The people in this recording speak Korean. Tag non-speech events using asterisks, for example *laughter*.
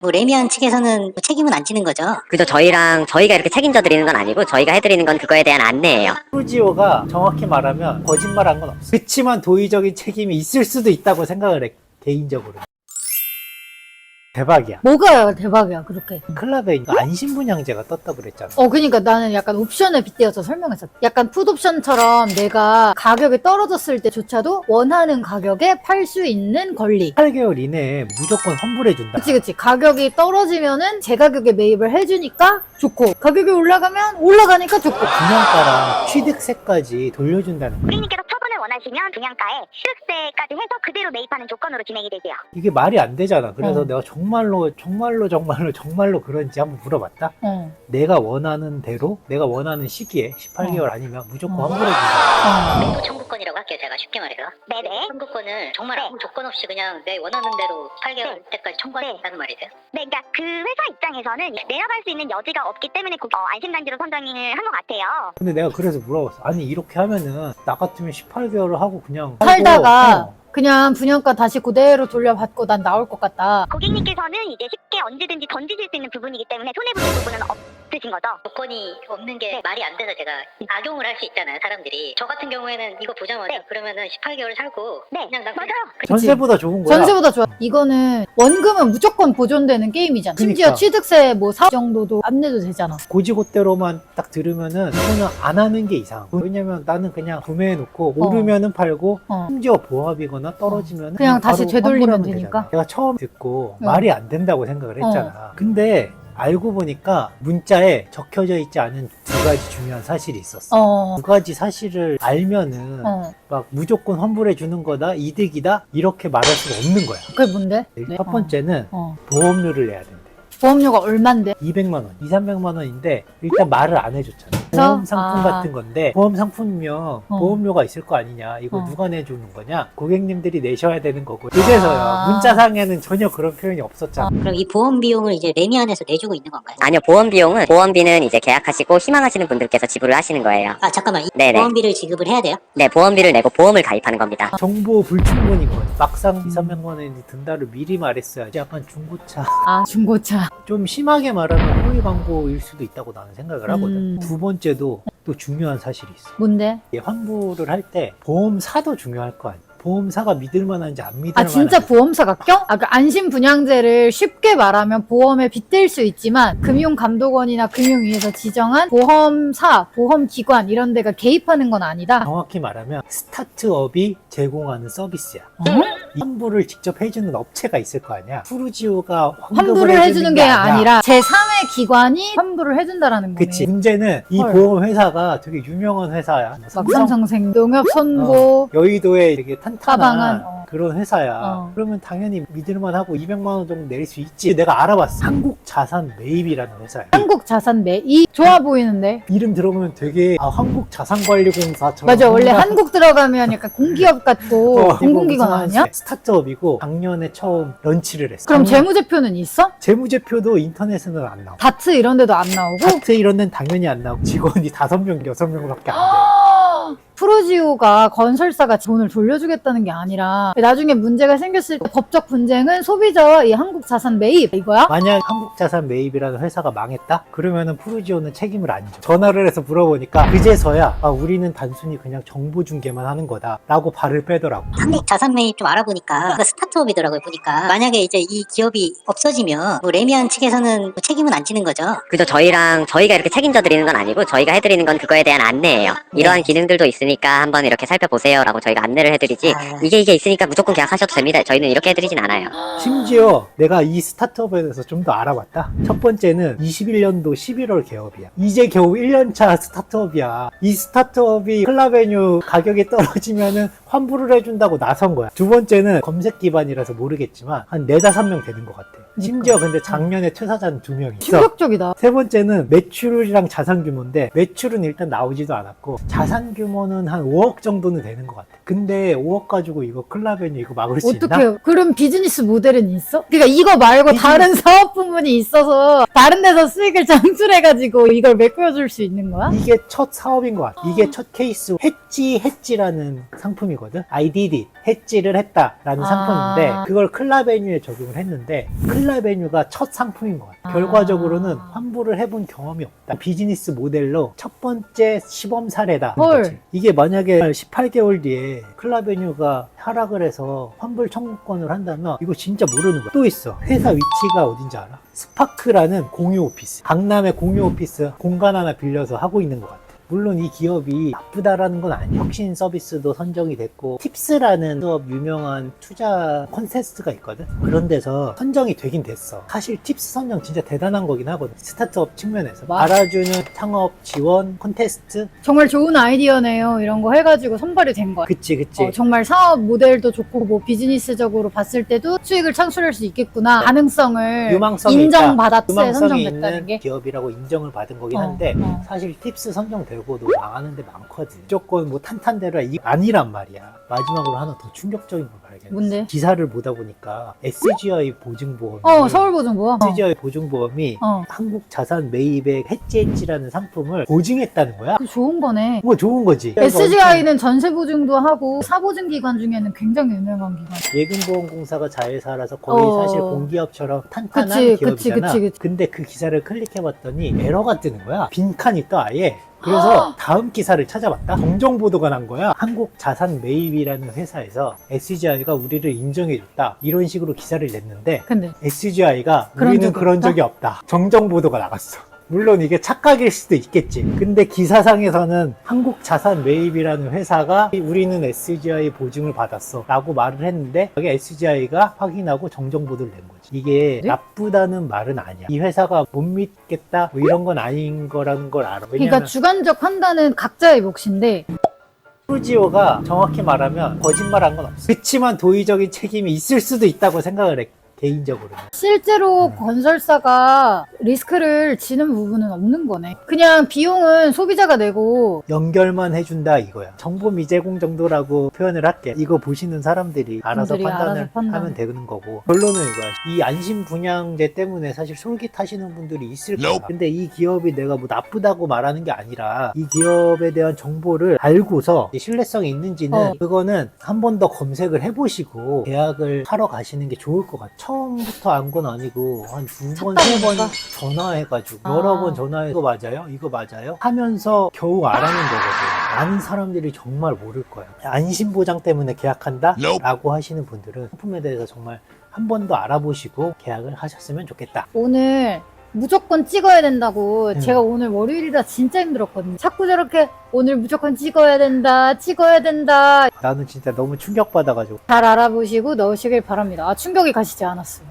뭐 레미안 측에서는 뭐 책임은 안 지는 거죠. 그저 저희랑 저희가 이렇게 책임져 드리는 건 아니고 저희가 해드리는 건 그거에 대한 안내예요. 프로지오가 정확히 말하면 거짓말한 건 없어. 그치만 도의적인 책임이 있을 수도 있다고 생각을 해. 개인적으로. 대박이야. 뭐가 대박이야 그렇게 클럽에 안심분양제가 떴다 그랬잖아. 어 그러니까 나는 약간 옵션을 빗대어서 설명했었 약간 풋옵션처럼 내가 가격이 떨어졌을 때조차도 원하는 가격에 팔 수 있는 권리 8개월 이내에 무조건 환불해준다. 그치 그치 가격이 떨어지면은 제 가격에 매입을 해주니까 좋고 가격이 올라가면 올라가니까 좋고 분양가랑 취득세까지 돌려준다는 거야. 처분을 원하시면 분양가에 취득세까지 해서 그대로 매입하는 조건으로 진행이 되고요. 이게 말이 안 되잖아. 그래서 어. 내가 정말로 정말로 정말로 정말로 그런지 한번 물어봤다. 어, 내가 원하는 대로 내가 원하는 시기에 18개월 아니면 무조건 어. 환불해 준다. 어. 매도 청구권이라고 할게요, 제가 쉽게 말해서. 네네. 청구권을 정말 네. 아무 조건 없이 그냥 내 원하는 대로 8개월 때까지 청구한다는 말이죠. 네, 그러니까 그 회사 입장에서는 내려갈 수 있는 여지가 없기 때문에 고- 어, 안심단지로 선정을 한 것 같아요. 근데 내가 그래서 물어봤어. 아니 이렇게 하면은 나 같으면 18 개월을 하고 그냥 살다가 살고, 어. 그냥 분양가 다시 그대로 돌려받고 난 나올 것 같다 고객님께서는 이제 쉽게 언제든지 던지실 수 있는 부분이기 때문에 손해보는 부분은 없 으신 거죠. 조건이 없는 게 말이 안 돼서 제가 악용을 할 수 있잖아요, 사람들이. 저 같은 경우에는 이거 보자마자 네. 그러면은 18개월 살고 네, 그냥 난 맞아요. 전세보다 좋은 거야. 전세보다 좋아 이거는 원금은 무조건 보존되는 게임이잖아 심지어 그러니까. 취득세 뭐4 정도도 안 내도 되잖아 고지고대로만 딱 들으면은 이거는 안 하는 게 이상. 왜냐면 나는 그냥 구매해놓고 어. 오르면은 팔고 어. 심지어 보합이거나 떨어지면 그냥 다시 되돌리면 되니까? 내가 처음 듣고 어. 말이 안 된다고 생각을 했잖아. 근데 알고 보니까 문자에 적혀져 있지 않은 두 가지 중요한 사실이 있었어. 어, 두 가지 사실을 알면은 어. 막 무조건 환불해 주는 거다 이득이다 이렇게 말할 수가 없는 거야. 그게 뭔데? 첫 번째는 어. 보험료를 내야 된대. 보험료가 얼만데? 200만 원, 2, 300만 원인데 일단 말을 안 해줬잖아. 그래서? 보험 상품 아. 같은 건데 보험 상품이면 보험료가 있을 거 아니냐. 이거 어. 누가 내주는 거냐? 고객님들이 내셔야 되는 거고. 그래서요. 아. 문자상에는 전혀 그런 표현이 없었잖아. 그럼 이 보험 비용을 이제 레미안에서 내주고 있는 건가요? 아니요, 보험 비용은 보험비는 이제 계약하시고 희망하시는 분들께서 지불을 하시는 거예요. 아 잠깐만 이 네네. 보험비를 지급을 해야 돼요? 네, 보험비를 내고 보험을 가입하는 겁니다. 정보 불충분인 거예요. 막상 2, 300만 원이 든다를 미리 말했어야지. 약간 중고차. 아 중고차 좀 심하게 말하면 허위 광고일 수도 있다고 나는 생각을 하거든. 음. 두 번째도 또 중요한 사실이 있어. 뭔데? 이게 환불을 할 때 보험사도 중요할 거 아니야. 보험사가 믿을 만한지 안 믿을 아 진짜 만한지. 보험사가 껴? 아, 그 안심 분양제를 쉽게 말하면 보험에 빗댈 수 있지만 금융감독원이나 금융위에서 지정한 보험사, 보험기관 이런 데가 개입하는 건 아니다. 정확히 말하면 스타트업이 제공하는 서비스야. 어? 이 환불을 직접 해주는 업체가 있을 거 아니야. 푸르지오가 환불을 해주는 게 아니라 제3의 기관이 환불을 해준다라는 거네. 그치. 문제는 이 헐. 보험 회사가 되게 유명한 회사야. 막삼성생 농협 선보 어, 여의도에 되게 한 빠방한, 어. 그런 회사야. 어. 그러면 당연히 믿을만 하고 200만 원 정도 낼수 있지. 내가 알아봤어. 한국 자산 매입이라는 회사야. 한국 자산 매이 좋아 보이는데 이름 들어보면 되게 아, 한국 자산관리공사처럼 맞아 원래 한국 들어가면 약간 공기업 같고 어, 공공기관 아니야? 스타트업이고 작년에 처음 런치를 했어. 그럼 작년- 재무제표는 있어? 재무제표도 인터넷에는 안 나와. 다트 이런 데도 안 나오고 다트 이런 데는 당연히 안 나오고 직원이 다섯 명 여섯 명밖에 안 돼. 프로지오가 건설사가 돈을 돌려주겠다는 게 아니라 나중에 문제가 생겼을 때 법적 분쟁은 소비자와 이 한국 자산 매입 이거야? 만약 한국자산 매입이라는 회사가 망했다? 그러면은 프루지오는 책임을 안 져. 전화를 해서 물어보니까 그제서야 아, 우리는 단순히 그냥 정보 중개만 하는 거다 라고 발을 빼더라고. 한국 자산 매입 좀 알아보니까 이거 스타트업이더라고요 보니까 만약에 이제 이 기업이 없어지면 뭐 레미안 측에서는 뭐 책임은 안 지는 거죠. 그저 저희랑 저희가 이렇게 책임져 드리는 건 아니고 저희가 해드리는 건 그거에 대한 안내예요. 이러한 기능들도 있으니 까 한번 이렇게 살펴보세요라고 저희가 안내를 해드리지 아. 이게 이게 있으니까 무조건 계약하셔도 됩니다. 저희는 이렇게 해드리진 않아요. 심지어 내가 이 스타트업에 대해서 좀 더 알아봤다. 첫 번째는 21년도 11월 개업이야. 이제 겨우 1년차 스타트업이야. 이 스타트업이 클라베뉴 가격이 떨어지면은 환불을 해준다고 나선 거야. 두 번째는 검색 기반이라서 모르겠지만 한 네다섯 명 되는 것 같아. 심지어 근데 작년에 퇴사자는 두 명이 있어. 충격적이다 세 번째는 매출이랑 자산 규모인데 매출은 일단 나오지도 않았고 자산 규모는 돈은 한 5억 정도는 되는 것 같아. 근데 5억 가지고 이거 클라벤이 이거 막을 수 있나? 어떻게 그럼 비즈니스 모델은 있어? 그러니까 이거 말고 비즈니스- 다른 사업 부문이 있어서 다른 데서 수익을 *laughs* 창출해가지고 이걸 메꿔줄 수 있는 거야? 이게 첫 사업인 것 같아. 이게 첫 케이스. 해지 해지라는 상품이거든. I did it. 해지를 했다라는 아. 상품인데 그걸 클라베뉴에 적용을 했는데 클라베뉴가 첫 상품인 것 같아. 아. 결과적으로는 환불을 해본 경험이 없다. 비즈니스 모델로 첫 번째 시범 사례다. 헐. 이게 만약에 18개월 뒤에 클라베뉴가 하락을 해서 환불 청구권을 한다면 이거 진짜 모르는 거야. 또 있어. 회사 위치가 어딘지 알아? 스파크라는 공유 오피스. 강남의 공유 오피스 공간 하나 빌려서 하고 있는 것 같아. 물론 이 기업이 나쁘다라는 건 아니야. 혁신 서비스도 선정이 됐고, 팁스라는 수업 유명한 투자 콘테스트가 있거든? 그런 데서 선정이 되긴 됐어. 사실 팁스 선정 진짜 대단한 거긴 하거든. 스타트업 측면에서. 알아주는 창업 지원 콘테스트? 정말 좋은 아이디어네요. 이런 거 해가지고 선발이 된 거야. 그치, 그치. 어, 정말 사업 모델도 좋고 뭐 비즈니스적으로 봤을 때도 수익을 창출할 수 있겠구나 가능성을 유망성이 인정받았어요 선정됐다는 있는 게 기업이라고 인정을 받은 거긴 어, 한데 어. 사실 팁스 선정되고 도 망하는 데 많거든 무조건 뭐 탄탄대로 이 아니란 말이야 마지막으로 하나 더 충격적인 걸 발견했어 뭔데? 기사를 보다 보니까 SGI 어 서울보증보험 어. SGI 보증보험이 어. 한국 자산 매입액 해지해지라는 상품을 보증했다는 거야 그 좋은 거네 뭐 좋은 거지 SGI는 전세 보증도 하고 사보증 기관 중에는 굉장히 유명한 기관 예금보험공사가 자회사라서 거의 어. 사실 공기업처럼 탄탄한 그치, 기업이잖아. 그치, 그치, 그치. 근데 그 기사를 클릭해봤더니 에러가 뜨는 거야. 빈칸이 떠 아예. 그래서 다음 기사를 찾아봤다. 정정 보도가 난 거야. 한국 자산 매입이라는 회사에서 SGI가 우리를 인정해줬다. 이런 식으로 기사를 냈는데 근데 SGI가 그런 우리는 적이 그런? 적이 없다. 정정 보도가 나갔어. 물론 이게 착각일 수도 있겠지. 근데 기사상에서는 한국 자산 매입이라는 회사가 우리는 SGI 보증을 받았어. 라고 말을 했는데 여기 SGI가 확인하고 정정 보도를 낸 거지. 이게 네? 나쁘다는 말은 아니야. 이 회사가 못 믿겠다 뭐 이런 건 아닌 거라는 걸 알아. 그러니까 왜냐면 주관적 판단은 각자의 몫인데 프루지오가 정확히 말하면 거짓말한 건 없어. 그치만 도의적인 책임이 있을 수도 있다고 생각을 해. 개인적으로는. 실제로 음. 건설사가 리스크를 지는 부분은 없는 거네 그냥 비용은 소비자가 내고 연결만 해준다 이거야. 정보 미제공 정도라고 표현을 할게. 이거 보시는 사람들이 알아서 분들이 판단을 알아서 판단. 하면 되는 거고. 결론은 이거야. 이 안심 분양제 때문에 사실 솔깃하시는 분들이 있을 거야. 근데 이 기업이 내가 뭐 나쁘다고 말하는 게 아니라 이 기업에 대한 정보를 알고서 신뢰성이 있는지는 어. 그거는 한 번 더 검색을 해보시고 계약을 하러 가시는 게 좋을 것 같아. 처음부터 안 건 아니고 한 두 번, 세 번. 전화해가지고 아. 여러 번 전화해 이거 맞아요? 이거 맞아요? 하면서 겨우 알아낸 거거든. 많은 사람들이 정말 모를 거야. 안심 보장 때문에 계약한다? 라고 하시는 분들은 상품에 대해서 정말 한 번 더 알아보시고 계약을 하셨으면 좋겠다. 오늘 무조건 찍어야 된다고 음. 제가 오늘 월요일이라 진짜 힘들었거든요. 자꾸 저렇게 오늘 무조건 찍어야 된다, 찍어야 된다 나는 진짜 너무 충격받아가지고 잘 알아보시고 넣으시길 바랍니다. 아 충격이 가시지 않았어요.